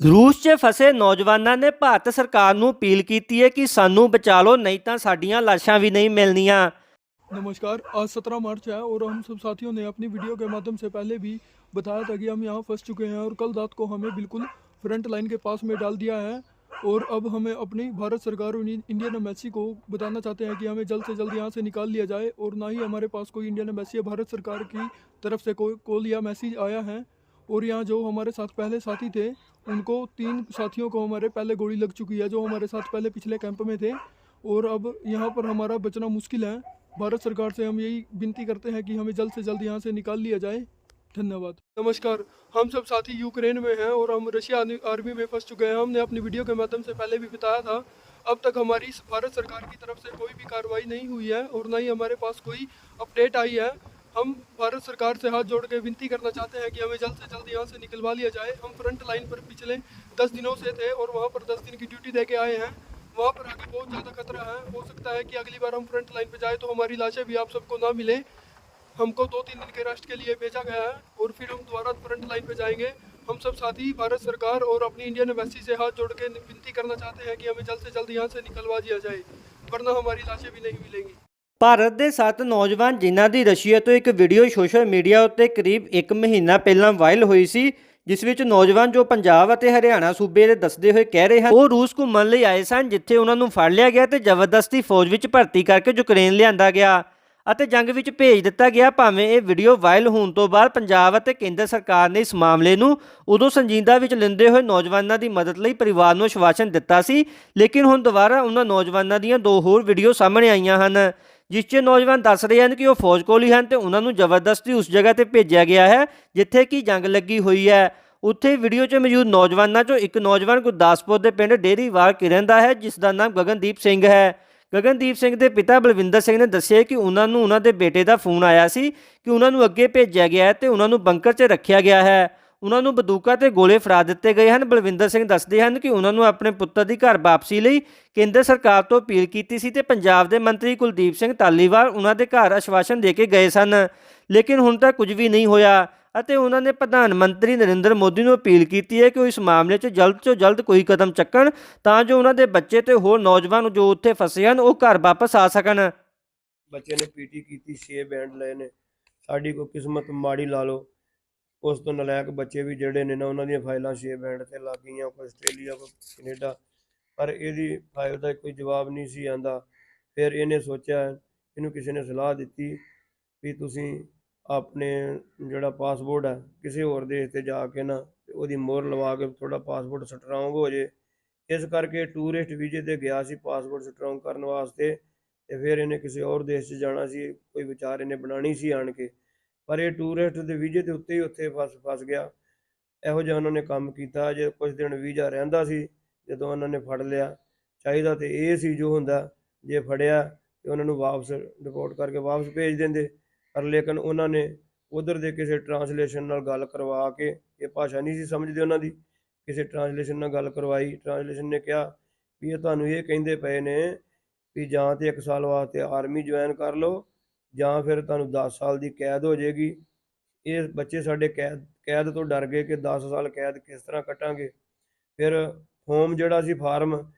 ਰੂਸ 'ਚ ਫਸੇ ਨੌਜਵਾਨਾਂ ਨੇ ਭਾਰਤ ਸਰਕਾਰ ਨੂੰ ਅਪੀਲ ਕੀਤੀ ਹੈ ਕਿ ਸਾਨੂੰ ਬਚਾ ਲਓ ਨਹੀਂ ਤਾਂ ਸਾਡੀਆਂ ਲਾਸ਼ਾਂ ਵੀ ਨਹੀਂ ਮਿਲਣੀਆਂ नमस्कार आज 17 मार्च है और हम सब साथियों ने अपनी वीडियो के माध्यम से पहले भी बताया था कि हम यहाँ फंस चुके हैं और कल रात को हमें बिल्कुल फ्रंट लाइन के पास में डाल दिया है और अब हमें अपनी भारत सरकार और इंडियन इंडियन एम्बेसी को बताना चाहते हैं कि हमें जल्द से जल्द यहाँ से निकाल लिया जाए और ना ही हमारे पास कोई इंडियन एम्बेसी या भारत सरकार की तरफ से कोई कॉल या मैसेज आया है और यहाँ जो हमारे साथ पहले साथी थे, उनको तीन साथियों को हमारे पहले गोली लग चुकी है, जो हमारे साथ पहले पिछले कैंप में थे। और अब यहाँ पर हमारा बचना मुश्किल है। भारत सरकार से हम यही विनती करते हैं कि हमें जल्द से जल्द यहाँ से निकाल लिया जाए। धन्यवाद। नमस्कार। हम सब साथी यूक्रेन में हैं और हम रशिया आर्मी- में फंस चुके हैं। हमने अपनी वीडियो के माध्यम से पहले भी बताया था। अब तक हमारी भारत सरकार की तरफ़ से कोई भी कार्रवाई नहीं हुई है और ना ही हमारे पास कोई अपडेट आई है। हम भारत सरकार से हाथ जोड़ के विनती करना चाहते हैं कि हमें जल्द से जल्द यहाँ से निकलवा लिया जाए। हम फ्रंट लाइन पर पिछले दस दिनों से थे और वहाँ पर दस दिन की ड्यूटी दे के आए हैं। वहाँ पर आगे बहुत ज़्यादा खतरा है। हो सकता है कि अगली बार हम फ्रंट लाइन पर जाए तो हमारी लाशें भी आप सबको ना मिले। हमको दो तीन दिन के रेस्ट के लिए भेजा गया है और फिर हम दोबारा फ्रंट लाइन पर जाएँगे। हम सब साथी भारत सरकार और अपनी इंडियन एम्बेसी से हाथ जोड़ के विनती करना चाहते हैं कि हमें जल्द से जल्द यहाँ से निकलवा दिया जाए, वरना हमारी लाशें भी नहीं मिलेंगी। ਭਾਰਤ ਦੇ ਸੱਤ ਨੌਜਵਾਨ ਜਿਨ੍ਹਾਂ ਦੀ ਰਸ਼ੀਆ ਤੋਂ ਇੱਕ ਵੀਡੀਓ ਸੋਸ਼ਲ ਮੀਡੀਆ ਉੱਤੇ ਕਰੀਬ 1 ਮਹੀਨਾ ਪਹਿਲਾਂ ਵਾਇਰਲ ਹੋਈ ਸੀ, ਜਿਸ ਵਿੱਚ ਨੌਜਵਾਨ ਜੋ ਪੰਜਾਬ ਅਤੇ ਹਰਿਆਣਾ ਸੂਬੇ ਦੇ ਦੱਸਦੇ ਹੋਏ ਕਹਿ ਰਹੇ ਹਨ, ਉਹ ਰੂਸ ਘੁੰਮਣ ਲਈ ਆਏ ਸਨ, ਜਿੱਥੇ ਉਹਨਾਂ ਨੂੰ ਫੜ ਲਿਆ ਗਿਆ ਤੇ ਜ਼ਬਰਦਸਤੀ ਫੌਜ ਵਿੱਚ ਭਰਤੀ ਕਰਕੇ ਯੂਕਰੇਨ ਲਿਆਂਦਾ ਗਿਆ। ਅਤੇ ਜੰਗ ਵਿੱਚ ਭੇਜ ਦਿੱਤਾ ਗਿਆ, ਭਾਵੇਂ ਇਹ ਵੀਡੀਓ ਵਾਇਰਲ ਹੋਣ ਤੋਂ ਬਾਅਦ ਪੰਜਾਬ ਅਤੇ ਕੇਂਦਰ ਸਰਕਾਰ ਨੇ ਇਸ ਮਾਮਲੇ ਨੂੰ ਉਦੋਂ ਸੰਜੀਦਾ ਵਿੱਚ ਲੈਂਦੇ ਹੋਏ ਨੌਜਵਾਨਾਂ ਦੀ ਮਦਦ ਲਈ ਪਰਿਵਾਰ ਨੂੰ ਆਸ਼ਵਾਸਨ ਦਿੱਤਾ ਸੀ, ਲੇਕਿਨ ਹੁਣ ਦੁਬਾਰਾ ਉਹਨਾਂ ਨੌਜਵਾਨਾਂ ਦੀਆਂ ਦੋ ਹੋਰ ਵੀਡੀਓ ਸਾਹਮਣੇ ਆਈਆਂ ਹਨ, ਜਿਸ 'ਚ ਨੌਜਵਾਨ ਦੱਸ ਰਹੇ ਹਨ ਕਿ ਉਹ ਫੌਜ ਕੋਲ ਹੀ ਹਨ ਤੇ ਉਹਨਾਂ ਨੂੰ ਜ਼ਬਰਦਸਤੀ ਉਸ ਜਗ੍ਹਾ ਤੇ ਭੇਜਿਆ ਗਿਆ ਹੈ, ਜਿੱਥੇ ਕਿ ਜੰਗ ਲੱਗੀ ਹੋਈ ਹੈ। ਉੱਥੇ ਵੀਡੀਓ 'ਚ ਮੌਜੂਦ ਨੌਜਵਾਨਾਂ 'ਚੋਂ ਇੱਕ ਨੌਜਵਾਨ ਗੁਰਦਾਸਪੁਰ ਦੇ ਪਿੰਡ ਡੇਰੀਵਾਲ ਕਿਰਨ ਦਾ ਹੈ, ਜਿਸ ਦਾ ਨਾਮ ਗਗਨਦੀਪ ਸਿੰਘ ਹੈ। ਗਗਨਦੀਪ ਸਿੰਘ ਦੇ ਪਿਤਾ ਬਲਵਿੰਦਰ ਸਿੰਘ ਨੇ ਦੱਸਿਆ ਕਿ ਉਹਨਾਂ ਨੂੰ ਉਹਨਾਂ ਦੇ ਬੇਟੇ ਦਾ ਫੋਨ ਆਇਆ ਸੀ ਕਿ ਉਹਨਾਂ ਨੂੰ ਅੱਗੇ ਭੇਜਿਆ ਗਿਆ ਹੈ ਤੇ ਉਹਨਾਂ ਨੂੰ ਬੰਕਰ 'ਚ ਰੱਖਿਆ ਗਿਆ ਹੈ। ਉਹਨਾਂ ਨੂੰ ਬੰਦੂਕਾਂ ਤੇ ਗੋਲੇ ਫੜਾ ਦਿੱਤੇ ਗਏ ਹਨ। ਬਲਵਿੰਦਰ ਸਿੰਘ ਦੱਸਦੇ ਹਨ ਕਿ ਉਹਨਾਂ ਨੂੰ ਆਪਣੇ ਪੁੱਤਰ ਦੀ ਘਰ ਵਾਪਸੀ ਲਈ ਕੇਂਦਰ ਸਰਕਾਰ ਤੋਂ ਅਪੀਲ ਕੀਤੀ ਸੀ ਤੇ ਪੰਜਾਬ ਦੇ ਮੰਤਰੀ ਕੁਲਦੀਪ ਸਿੰਘ ਧਾਲੀਵਾਲ ਉਹਨਾਂ ਦੇ ਘਰ ਆਸ਼ਵਾਸਨ ਦੇ ਕੇ ਗਏ ਸਨ। ਲੇਕਿਨ ਹੁਣ ਤੱਕ ਕੁਝ ਵੀ ਨਹੀਂ ਹੋਇਆ। ਅਤੇ ਉਹਨਾਂ ਨੇ ਪ੍ਰਧਾਨ ਮੰਤਰੀ ਨਰਿੰਦਰ ਮੋਦੀ ਨੂੰ ਅਪੀਲ ਕੀਤੀ ਹੈ ਕਿ ਉਹ ਇਸ ਮਾਮਲੇ 'ਚ ਜਲਦ ਤੋਂ ਜਲਦ ਕੋਈ ਕਦਮ ਚੱਕਣ ਤਾਂ ਜੋ ਉਹਨਾਂ ਦੇ ਬੱਚੇ ਤੇ ਹੋਰ ਨੌਜਵਾਨ ਜੋ ਉੱਥੇ ਫਸੇ ਹਨ, ਉਹ ਘਰ ਵਾਪਸ ਆ ਸਕਣ। ਬੱਚੇ ਨੇ ਪੀਟੀ ਕੀਤੀ 6 ਬੈਂਡ ਲਏ ਨੇ। ਸਾਡੀ ਕੋਈ ਕਿਸਮਤ ਮਾੜੀ ਲਾ ਲਓ। ਉਸ ਤੋਂ ਨਲਾਇਕ ਬੱਚੇ ਵੀ ਜਿਹੜੇ ਨੇ ਨਾ, ਉਹਨਾਂ ਦੀਆਂ ਫਾਈਲਾਂ 6 ਬੈਂਡ ਤੇ ਲੱਗ ਗਈਆਂ, ਕੋਈ ਆਸਟ੍ਰੇਲੀਆ, ਕੋਈ ਕੈਨੇਡਾ। ਪਰ ਇਹਦੀ ਫਾਈਲ ਦਾ ਕੋਈ ਜਵਾਬ ਨਹੀਂ ਸੀ ਆਂਦਾ। ਫਿਰ ਇਹਨੇ ਸੋਚਿਆ, ਇਹਨੂੰ ਕਿਸੇ ਨੇ ਸਲਾਹ ਦਿੱਤੀ ਵੀ ਤੁਸੀਂ ਆਪਣੇ ਜਿਹੜਾ ਪਾਸਪੋਰਟ ਹੈ ਕਿਸੇ ਹੋਰ ਦੇਸ਼ ਤੇ ਜਾ ਕੇ ਨਾ ਉਹਦੀ ਮੋਹਰ ਲਵਾ ਕੇ ਥੋੜਾ ਪਾਸਪੋਰਟ ਸਟਰੋਂਗ ਹੋ ਜੇ। ਇਸ ਕਰਕੇ ਟੂਰਿਸਟ ਵੀਜ਼ੇ ਤੇ ਗਿਆ ਸੀ ਪਾਸਪੋਰਟ ਸਟਰੋਂਗ ਕਰਨ ਵਾਸਤੇ ਤੇ ਫਿਰ ਇਹਨੇ ਕਿਸੇ ਹੋਰ ਦੇਸ਼ 'ਚ ਜਾਣਾ ਸੀ, ਕੋਈ ਵਿਚਾਰ ਇਹਨੇ ਬਣਾਣੀ ਸੀ ਆਣ ਕੇ। ਪਰ ਇਹ ਟੂਰਿਸਟ ਦੇ ਵੀਜ਼ੇ ਦੇ ਉੱਤੇ ਹੀ ਉੱਥੇ ਫਸ ਫਸ ਗਿਆ। ਇਹੋ ਜਿਹਾ ਉਹਨਾਂ ਨੇ ਕੰਮ ਕੀਤਾ ਜੇ ਕੁਝ ਦਿਨ ਵੀਜ਼ਾ ਰਹਿੰਦਾ ਸੀ, ਜਦੋਂ ਉਹਨਾਂ ਨੇ ਫੜ ਲਿਆ। ਚਾਹੀਦਾ ਤੇ ਇਹ ਸੀ ਜੋ ਹੁੰਦਾ, ਜੇ ਫੜਿਆ ਤੇ ਉਹਨਾਂ ਨੂੰ ਵਾਪਸ ਰਿਪੋਰਟ ਕਰਕੇ ਵਾਪਸ ਭੇਜ ਦਿੰਦੇ। ਪਰ ਲੇਕਿਨ ਉਹਨਾਂ ਨੇ ਉਧਰ ਦੇ ਕਿਸੇ ਟਰਾਂਸਲੇਸ਼ਨ ਨਾਲ ਗੱਲ ਕਰਵਾ ਕੇ, ਇਹ ਭਾਸ਼ਾ ਨਹੀਂ ਸੀ ਸਮਝਦੇ ਉਹਨਾਂ ਦੀ, ਕਿਸੇ ਟਰਾਂਸਲੇਸ਼ਨ ਨਾਲ ਗੱਲ ਕਰਵਾਈ। ਟਰਾਂਸਲੇਸ਼ਨ ਨੇ ਕਿਹਾ ਵੀ ਇਹ ਤੁਹਾਨੂੰ ਇਹ ਕਹਿੰਦੇ ਪਏ ਨੇ ਵੀ ਜਾਂ ਤੇ 1 ਸਾਲ ਵਾਸਤੇ ਆਰਮੀ ਜੁਆਇਨ ਕਰ ਲਓ, ਜਾਂ ਫਿਰ ਤੁਹਾਨੂੰ 10 ਸਾਲ ਦੀ ਕੈਦ ਹੋ ਜਾਏਗੀ। ਇਹ ਬੱਚੇ ਸਾਡੇ ਕੈਦ ਕੈਦ ਤੋਂ ਡਰ ਗਏ ਕਿ 10 ਸਾਲ ਕੈਦ ਕਿਸ ਤਰ੍ਹਾਂ ਕੱਟਾਂਗੇ। ਫਿਰ ਹੋਮ ਜਿਹੜਾ ਸੀ ਫਾਰਮ,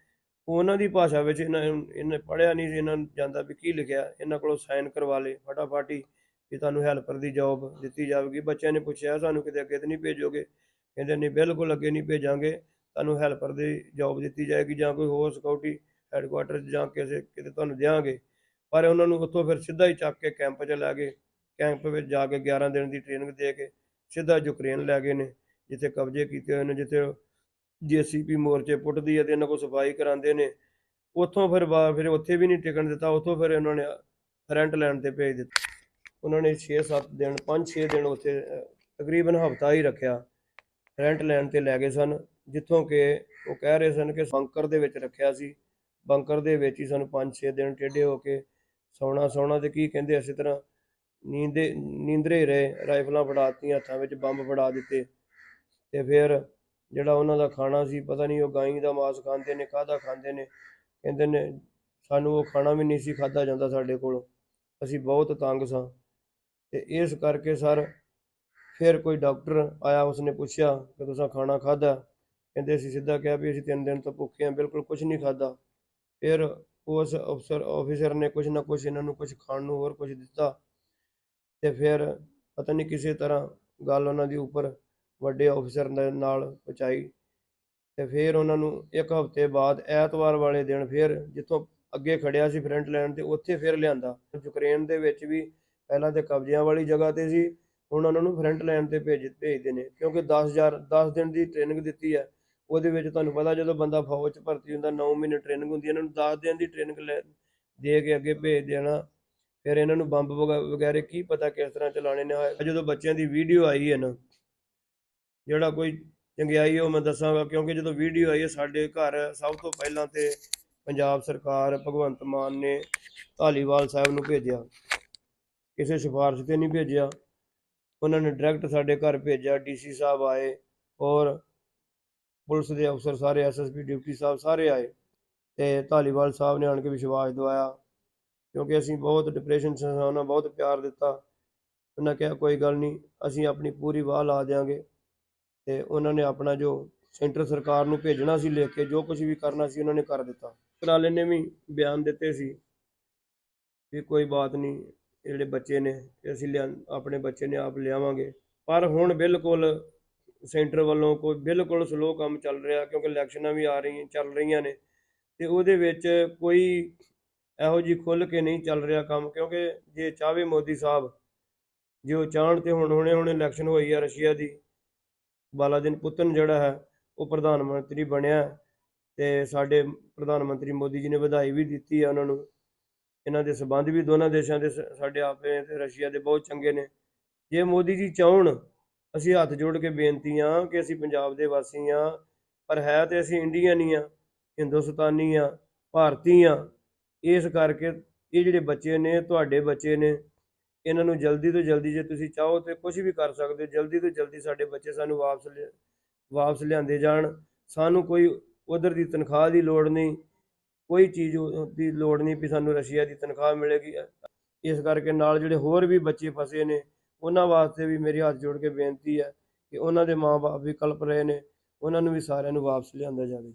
ਉਹਨਾਂ ਦੀ ਭਾਸ਼ਾ ਵਿੱਚ ਇਹਨਾਂ ਇਹਨੇ ਪੜ੍ਹਿਆ ਨਹੀਂ ਸੀ, ਇਹਨਾਂ ਨੂੰ ਜਾਂਦਾ ਵੀ ਕੀ ਲਿਖਿਆ, ਇਹਨਾਂ ਕੋਲੋਂ ਸਾਈਨ ਕਰਵਾ ਲਏ, ਫਟਾਫਟ ਹੀ ਵੀ ਤੁਹਾਨੂੰ ਹੈਲਪਰ ਦੀ ਜੌਬ ਦਿੱਤੀ ਜਾਵੇਗੀ। ਬੱਚਿਆਂ ਨੇ ਪੁੱਛਿਆ, ਸਾਨੂੰ ਕਿਤੇ ਅੱਗੇ ਤਾਂ ਨਹੀਂ ਭੇਜੋਗੇ? ਕਹਿੰਦੇ, ਨਹੀਂ, ਬਿਲਕੁਲ ਅੱਗੇ ਨਹੀਂ ਭੇਜਾਂਗੇ। ਤੁਹਾਨੂੰ ਹੈਲਪਰ ਦੀ ਜੌਬ ਦਿੱਤੀ ਜਾਏਗੀ ਜਾਂ ਕੋਈ ਹੋਰ ਸਿਕਿਉਰਿਟੀ ਹੈੱਡਕੁਆਟਰ ਜਾਂ ਕਿਸੇ, ਕਿਤੇ ਤੁਹਾਨੂੰ ਦਿਆਂਗੇ। ਪਰ ਉਹਨਾਂ ਨੂੰ ਉੱਥੋਂ ਫਿਰ ਸਿੱਧਾ ਹੀ ਚੱਕ ਕੇ ਕੈਂਪ 'ਚ ਲੈ ਗਏ। ਕੈਂਪ ਵਿੱਚ ਜਾ ਕੇ 11 ਦਿਨ ਦੀ ਟ੍ਰੇਨਿੰਗ ਦੇ ਕੇ ਸਿੱਧਾ ਯੂਕਰੇਨ ਲੈ ਗਏ ਨੇ, ਜਿੱਥੇ ਕਬਜ਼ੇ ਕੀਤੇ ਹੋਏ ਨੇ, ਜਿੱਥੇ ਜੀਸੀਪੀ ਮੋਰਚੇ ਪੁੱਟਦੀ ਹੈ ਤੇ ਇਹਨਾਂ ਕੋਲ ਸਫ਼ਾਈ ਕਰਾਉਂਦੇ ਨੇ। ਉੱਥੋਂ ਫਿਰ ਬਾ- ਫਿਰ ਉੱਥੇ ਵੀ ਨਹੀਂ ਟਿਕਣ ਦਿੱਤਾ, ਉੱਥੋਂ ਫਿਰ ਉਹਨਾਂ ਨੇ ਰੈਂਟ ਲੈਣ ਤੇ ਭੇਜ ਦਿੱਤਾ। ਉਹਨਾਂ ਨੇ 6-7 ਦਿਨ 5-6 ਦਿਨ ਉੱਥੇ ਤਕਰੀਬਨ ਹਫਤਾ ਹੀ ਰੱਖਿਆ। ਰੈਂਟ ਲੈਣ ਤੇ ਲੈ ਗਏ ਸਨ, ਜਿੱਥੋਂ ਕਿ ਉਹ ਕਹਿ ਰਹੇ ਸਨ ਕਿ ਬੰਕਰ ਦੇ ਵਿੱਚ ਰੱਖਿਆ ਸੀ। ਬੰਕਰ ਦੇ ਵਿੱਚ ਹੀ ਸਾਨੂੰ 5-6 ਦਿਨ ਟੇਢੇ ਹੋ ਕੇ ਸੌਣਾ ਸੌਣਾ ਤੇ ਕੀ ਕਹਿੰਦੇ ਇਸੇ ਤਰ੍ਹਾਂ ਨੀਂਦੇ, ਨੀਂਦਰੇ ਰਹੇ, ਰਾਈਫਲਾਂ ਫੜਾਤੀਆਂ ਹੱਥਾਂ ਵਿੱਚ ਬੰਬ ਫੜਾ ਦਿੱਤੇ। ਤੇ ਫਿਰ ਜਿਹੜਾ ਉਹਨਾਂ ਦਾ ਖਾਣਾ ਸੀ, ਪਤਾ ਨਹੀਂ ਉਹ ਗਾਈ ਦਾ ਮਾਸ ਖਾਂਦੇ ਨੇ, ਕਾਹਦਾ ਖਾਂਦੇ ਨੇ, ਕਹਿੰਦੇ ਨੇ, ਸਾਨੂੰ ਉਹ ਖਾਣਾ ਵੀ ਨਹੀਂ ਸੀ ਖਾਦਾ ਜਾਂਦਾ ਸਾਡੇ ਕੋਲ। ਅਸੀਂ ਬਹੁਤ ਤੰਗ ਸਾਂ। ਤੇ ਇਸ ਕਰਕੇ ਸਰ ਫਿਰ ਕੋਈ ਡਾਕਟਰ ਆਇਆ, ਉਸਨੇ ਪੁੱਛਿਆ ਕਿ ਤੁਸੀਂ ਖਾਣਾ ਖਾਦਾ ਕਹਿੰਦੇ ਅਸੀਂ ਸਿੱਧਾ ਕਿਹਾ ਵੀ ਅਸੀਂ ਤਿੰਨ ਦਿਨ ਤੋਂ ਭੁੱਖੇ ਹਾਂ, ਬਿਲਕੁਲ ਕੁਝ ਨਹੀਂ ਖਾਦਾ ਫਿਰ ਉਸ ਅਫਸਰ ਆਫੀਸਰ ਨੇ ਕੁਝ ਨਾ ਕੁਝ ਇਹਨਾਂ ਨੂੰ ਕੁਝ ਖਾਣ ਨੂੰ ਹੋਰ ਕੁਝ ਦਿੱਤਾ ਤੇ ਫਿਰ ਪਤਾ ਨਹੀਂ ਕਿਸੇ ਤਰ੍ਹਾਂ ਗੱਲ ਉਹਨਾਂ ਦੀ ਉੱਪਰ ਵੱਡੇ ਆਫੀਸਰ ਦੇ ਨਾਲ ਪਹੁੰਚਾਈ ਤੇ ਫਿਰ ਉਹਨਾਂ ਨੂੰ ਇੱਕ ਹਫ਼ਤੇ ਬਾਅਦ ਐਤਵਾਰ ਵਾਲੇ ਦਿਨ ਫਿਰ ਜਿੱਥੋਂ ਅੱਗੇ ਖੜਿਆ ਸੀ ਫਰੰਟ ਲਾਈਨ ਤੇ ਉੱਥੇ ਫਿਰ ਲਿਆਂਦਾ। ਯੂਕਰੇਨ ਦੇ ਵਿੱਚ ਵੀ ਪਹਿਲਾਂ ਤੇ ਕਬਜ਼ਿਆਂ ਵਾਲੀ ਜਗ੍ਹਾ ਤੇ ਸੀ, ਹੁਣ ਉਹਨਾਂ ਨੂੰ ਫਰੰਟ ਲਾਈਨ ਤੇ ਭੇਜ, ਭੇਜਦੇ ਨੇ, ਕਿਉਂਕਿ 10000 10 ਦਿਨ ਦੀ ਟ੍ਰੇਨਿੰਗ ਦਿੱਤੀ ਹੈ, ਉਹਦੇ ਵਿੱਚ ਤੁਹਾਨੂੰ ਪਤਾ ਜਦੋਂ ਬੰਦਾ ਫੌਜ 'ਚ ਭਰਤੀ ਹੁੰਦਾ 9 ਮਹੀਨੇ ਟ੍ਰੇਨਿੰਗ ਹੁੰਦੀ ਹੈ, ਇਹਨਾਂ ਨੂੰ 10 ਦਿਨ ਦੀ ਟ੍ਰੇਨਿੰਗ ਲੈ, ਦੇ ਕੇ ਅੱਗੇ ਭੇਜ ਦੇਣਾ, ਫਿਰ ਇਹਨਾਂ ਨੂੰ ਬੰਬ ਵਗ- ਵਗੈਰੇ ਕੀ ਪਤਾ ਕਿਸ ਤਰ੍ਹਾਂ ਚਲਾਣੇ ਨੇ ਜਦੋਂ ਬੱਚਿਆਂ ਦੀ ਵੀਡੀਓ ਆਈ ਹੈ ਨਾ, ਜਿਹੜਾ ਕੋਈ ਚੰਗਿਆਈ ਉਹ ਮੈਂ ਦੱਸਾਂਗਾ, ਕਿਉਂਕਿ ਜਦੋਂ ਵੀਡੀਓ ਆਈ ਹੈ, ਸਾਡੇ ਘਰ ਸਭ ਤੋਂ ਪਹਿਲਾਂ ਤੇ ਪੰਜਾਬ ਸਰਕਾਰ, ਭਗਵੰਤ ਮਾਨ ਨੇ ਧਾਲੀਵਾਲ ਸਾਹਿਬ ਨੂੰ ਭੇਜਿਆ। ਕਿਸੇ ਸਿਫਾਰਿਸ਼ ਤੇ ਨਹੀਂ ਭੇਜਿਆ। ਉਹਨਾਂ ਨੇ ਡਾਇਰੈਕਟ ਸਾਡੇ ਘਰ ਭੇਜਿਆ ਡੀਸੀ ਸਾਹਿਬ ਆਏ ਔਰ ਪੁਲਿਸ ਦੇ ਅਫਸਰ ਸਾਰੇ ਐਸਐਸਪੀ ਡਿਊਟੀ ਸਾਹਿਬ ਸਾਰੇ ਆਏ ਤੇ ਧਾਲੀਵਾਲ ਸਾਹਿਬ ਨੇ ਆਣ ਕੇ ਵਿਸ਼ਵਾਸ ਦਿਵਾਇਆ ਕਿਉਂਕਿ ਅਸੀਂ ਬਹੁਤ ਡਿਪਰੈਸ਼ਨ 'ਚ ਉਹਨਾਂ ਬਹੁਤ ਪਿਆਰ ਦਿੱਤਾ। ਉਹਨਾਂ ਕਿਹਾ, ਕੋਈ ਗੱਲ ਨਹੀਂ, ਅਸੀਂ ਆਪਣੀ ਪੂਰੀ ਵਾਹ ਲਾ ਦਿਆਂਗੇ। ਤੇ ਉਹਨਾਂ ਨੇ ਆਪਣਾ ਜੋ ਸੈਂਟਰ ਸਰਕਾਰ ਨੂੰ ਭੇਜਣਾ ਸੀ ਲਿਖ ਕੇ, ਜੋ ਕੁਝ ਵੀ ਕਰਨਾ ਸੀ ਉਹਨਾਂ ਨੇ ਕਰ ਦਿੱਤਾ। ਟਰਾਲੇ ਨੇ ਵੀ ਬਿਆਨ ਦਿੱਤੇ ਸੀ ਵੀ ਕੋਈ ਬਾਤ ਨਹੀਂ ਇਹ ਜਿਹੜੇ ਬੱਚੇ ਨੇ, ਇਹ ਅਸੀਂ ਲਿਆ, ਆਪਣੇ ਬੱਚੇ ਨੇ ਆਪ ਲਿਆਵਾਂਗੇ। ਪਰ ਹੁਣ ਬਿਲਕੁਲ ਸੈਂਟਰ ਵੱਲੋਂ ਕੋਈ ਬਿਲਕੁਲ ਸਲੋ ਕੰਮ ਚੱਲ ਰਿਹਾ, ਕਿਉਂਕਿ ਇਲੈਕਸ਼ਨਾਂ ਵੀ ਆ ਰਹੀਆਂ, ਚੱਲ ਰਹੀਆਂ ਨੇ। ਤੇ ਉਹਦੇ ਵਿੱਚ ਕੋਈ ਇਹੋ ਜਿਹੀ ਖੁੱਲ ਕੇ ਨਹੀਂ ਚੱਲ ਰਿਹਾ ਕੰਮ, ਕਿਉਂਕਿ ਜੇ ਚਾਹਵੇ ਮੋਦੀ ਸਾਹਿਬ, ਜੇ ਉਹ ਚਾਹਣ ਤੇ ਹੁਣ ਹੁਣੇ ਹੁਣੇ ਇਲੈਕਸ਼ਨ ਹੋਈ ਆ ਰਸ਼ੀਆ ਦੀ ਬਾਲਾਦਿਨ ਪੁਤਨ ਜਿਹੜਾ ਹੈ, ਉਹ ਪ੍ਰਧਾਨ ਮੰਤਰੀ ਬਣਿਆ। ਹੈ ਤੇ ਸਾਡੇ ਪ੍ਰਧਾਨ ਮੰਤਰੀ ਮੋਦੀ ਜੀ ਨੇ ਵਧਾਈ ਵੀ ਦਿੱਤੀ ਆ ਉਹਨਾਂ ਨੂੰ। ਇਹਨਾਂ ਦੇ ਸਬੰਧ ਵੀ ਦੋਨਾਂ ਦੇਸ਼ਾਂ ਦੇ ਸ- ਸਾਡੇ ਆਪੇ ਤੇ ਰਸ਼ੀਆ ਦੇ ਬਹੁਤ ਚੰਗੇ ਨੇ। ਜੇ ਮੋਦੀ ਜੀ ਚਾਹਣ, ਅਸੀਂ ਹੱਥ ਜੋੜ ਕੇ ਬੇਨਤੀ ਆ ਕਿ ਅਸੀਂ ਪੰਜਾਬ ਦੇ ਵਾਸੀ ਆ, ਪਰ ਹੈ ਤੇ ਅਸੀਂ ਇੰਡੀਅਨ ਹੀ ਆ, ਹਿੰਦੁਸਤਾਨੀ ਆ, ਭਾਰਤੀ ਆ। ਇਸ ਕਰਕੇ ਇਹ ਜਿਹੜੇ ਬੱਚੇ ਨੇ, ਤੁਹਾਡੇ ਬੱਚੇ ਨੇ, ਇਹਨਾਂ ਨੂੰ ਜਲਦੀ ਤੋਂ ਜਲਦੀ ਜੇ ਤੁਸੀਂ ਚਾਹੋ ਤੇ ਕੁਝ ਵੀ ਕਰ ਸਕਦੇ ਹੋ, ਜਲਦੀ ਤੋਂ ਜਲਦੀ ਸਾਡੇ ਬੱਚੇ ਸਾਨੂੰ ਵਾਪਸ ਲਿਆ- ਵਾਪਸ ਲਿਆਂਦੇ ਜਾਣ। ਸਾਨੂੰ ਕੋਈ ਉਧਰ ਦੀ ਤਨਖਾਹ ਦੀ ਲੋੜ ਨਹੀਂ। ਕੋਈ ਚੀਜ਼ ਦੀ ਲੋੜ ਨਹੀਂ ਵੀ ਸਾਨੂੰ ਰਸ਼ੀਆ ਦੀ ਤਨਖਾਹ ਮਿਲੇਗੀ। ਇਸ ਕਰਕੇ ਨਾਲ ਜਿਹੜੇ ਹੋਰ ਵੀ ਬੱਚੇ ਫਸੇ ਨੇ, ਉਹਨਾਂ ਵਾਸਤੇ ਵੀ ਮੇਰੀ ਹੱਥ ਜੋੜ ਕੇ ਬੇਨਤੀ ਹੈ ਕਿ ਉਹਨਾਂ ਦੇ ਮਾਪੇ ਵੀ ਕਲਪ ਰਹੇ ਨੇ, ਉਹਨਾਂ ਨੂੰ ਵੀ ਸਾਰਿਆਂ ਨੂੰ ਵਾਪਸ ਲਿਆਂਦਾ ਜਾਵੇ।